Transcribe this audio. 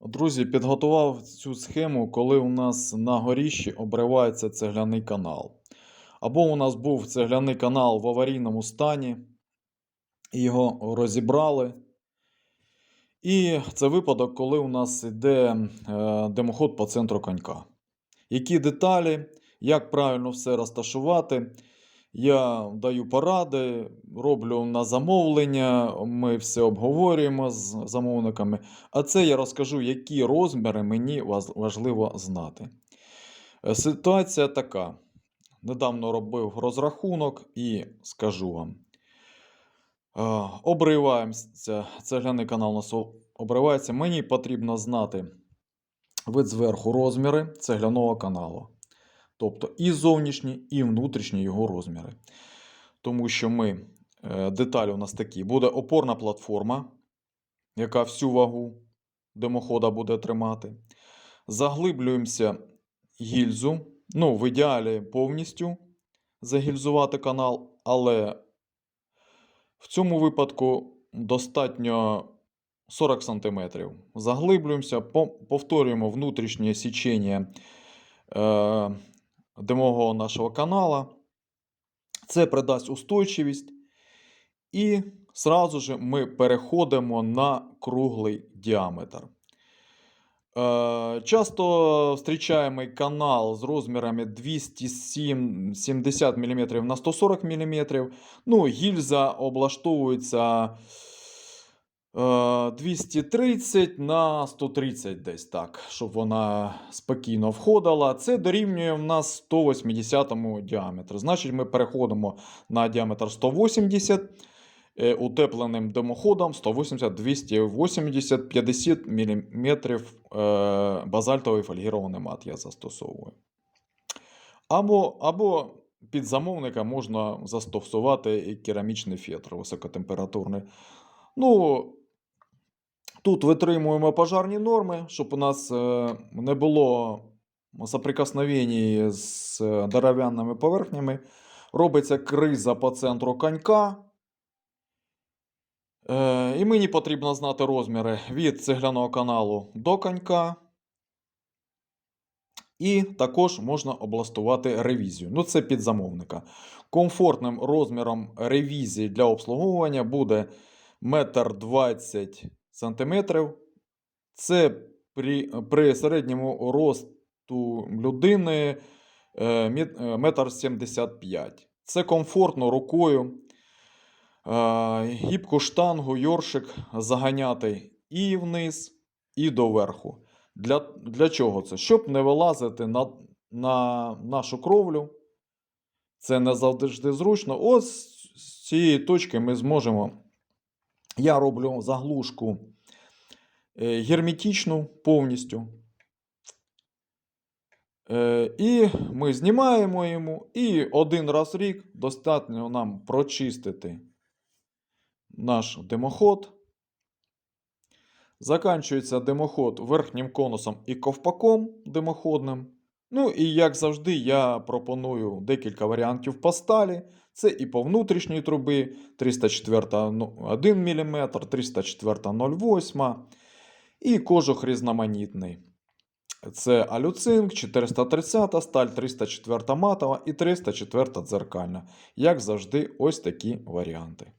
Друзі, підготував цю схему, коли у нас на горіщі обривається цегляний канал. Або у нас був цегляний канал в аварійному стані, його розібрали. І це випадок, коли у нас йде е, димоход по центру конька. Які деталі, як правильно все розташувати, я даю поради, роблю на замовлення, ми все обговорюємо з замовниками. А це я розкажу, які розміри мені важливо знати. Е, Ситуація така. Недавно робив розрахунок і скажу вам. Е, Обриваємося, цегляний канал у нас обривається. Мені потрібно знати вид зверху розміри цегляного каналу. Тобто і зовнішні, і внутрішні його розміри. Тому що ми, е, деталі у нас такі: буде опорна платформа, яка всю вагу димохода буде тримати. Заглиблюємося гільзу. Ну, в ідеалі повністю загільзувати канал, але в цьому випадку достатньо 40 см. Заглиблюємося, повторюємо внутрішнє січення е, димового нашого канала. Це придасть устойчивість. І сразу же ми переходимо на круглий діаметр. Е, Часто зустрічаємо канал з розмірами 270 мм на 140 мм. Ну, гільза облаштовується 230 на 130 десь так, щоб вона спокійно входила. Це дорівнює в нас 180 діаметру. Значить, ми переходимо на діаметр 180 е, утепленим димоходом 180, 280, 50 мм базальтовий фольгірований мат я застосовую. Або, або під замовника можна застосувати керамічний фетр високотемпературний. Ну, тут витримуємо пожарні норми, щоб у нас е, не було соприкосновень з е, дерев'яними поверхнями. Робиться криза по центру конька. Е, і мені потрібно знати розміри від цегляного каналу до конька. І також можна облаштувати ревізію. Ну, це під замовника. Комфортним розміром ревізії для обслуговування буде 1,20 см. Це при, при середньому росту людини е, мі- е, 1,75 м. Це комфортно рукою. Е, Гібку штангу, йоршик заганяти і вниз, і доверху. Для, для чого це? Щоб не вилазити на, на нашу кровлю. Це не завжди зручно. Ось з цієї точки ми зможемо. Я роблю заглушку е, герметичну повністю. Е, І ми знімаємо йому, і один раз в рік достатньо нам прочистити наш димоход. Заканчується димоход верхнім конусом і ковпаком димоходним. Ну і як завжди, я пропоную декілька варіантів по сталі. Це і по внутрішній трубі 304 1 мм, 304 0,8 і кожух різноманітний. Це алюцинк, 430 сталь, 304 матова і 304 дзеркальна. Як завжди, ось такі варіанти.